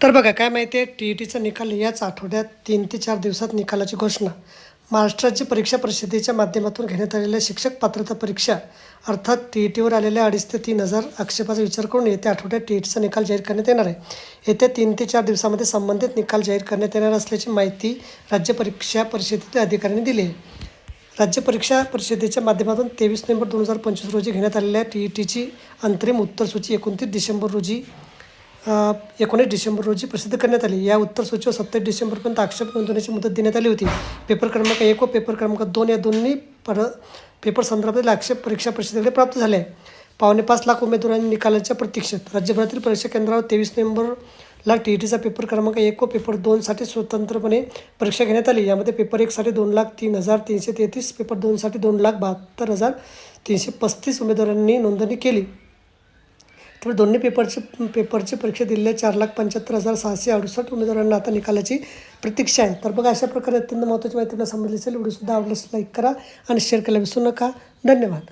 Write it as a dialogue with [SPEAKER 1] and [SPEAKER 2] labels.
[SPEAKER 1] तर बघा काय माहिती आहे? टी ई टीचा निकाल याच आठवड्यात तीन ते चार दिवसात निकालाची घोषणा. महाराष्ट्राची परीक्षा परिषदेच्या माध्यमातून घेण्यात आलेल्या शिक्षक पात्रता परीक्षा अर्थात टी ई टीवर आलेल्या अडीच ते तीन हजार आक्षेपाचा विचार करून येत्या आठवड्यात टी ई टीचा निकाल जाहीर करण्यात येणार आहे. येत्या तीन ते चार दिवसामध्ये संबंधित निकाल जाहीर करण्यात येणार असल्याची माहिती राज्य परीक्षा परिषदेतील अधिकाऱ्यांनी दिली आहे. राज्य परीक्षा परिषदेच्या माध्यमातून तेवीस नोव्हेंबर दोन हजार पंचवीस रोजी घेण्यात आलेल्या टी ई टीची अंतरिम उत्तरसूची एकोणतीस डिसेंबर रोजी एकोणीस डिसेंबर रोजी प्रसिद्ध करण्यात आली. या उत्तर सूचीवर सत्तावीस डिसेंबरपर्यंत आक्षेप नोंदवण्याची मुदत देण्यात आली होती. पेपर क्रमांक एक व पेपर क्रमांक दोन या दोन्ही पर पेपर संदर्भातील आक्षेप परीक्षा परिषदेकडे प्राप्त झाले आहे पावणे पाच लाख उमेदवारांनी निकालाच्या प्रतीक्षेत राज्यभरातील परीक्षा केंद्रावर तेवीस नोव्हेंबरला टी ई टीचा पेपर क्रमांक एक व पेपर दोनसाठी स्वतंत्रपणे परीक्षा घेण्यात आली. यामध्ये पेपर एकसाठी दोन लाख तीन हजार तीनशे तेहतीस पेपर दोनसाठी दोन लाख बहात्तर हजार तीनशे पस्तीस उमेदवारांनी नोंदणी केली. त्यामुळे दोन्ही पेपरचे पेपरची परीक्षा दिलेल्या चार लाख पंच्याहत्तर हजार सहाशे अडुसष्ट उमेदवारांना आता निकालाची प्रतीक्षा आहे. तर बघा अशा प्रकारे अत्यंत महत्त्वाची माहिती आपल्याला समजली असेल व्हिडिओसुद्धा आवडल्यास लाईक करा आणि शेअर करायला विसरू नका. धन्यवाद.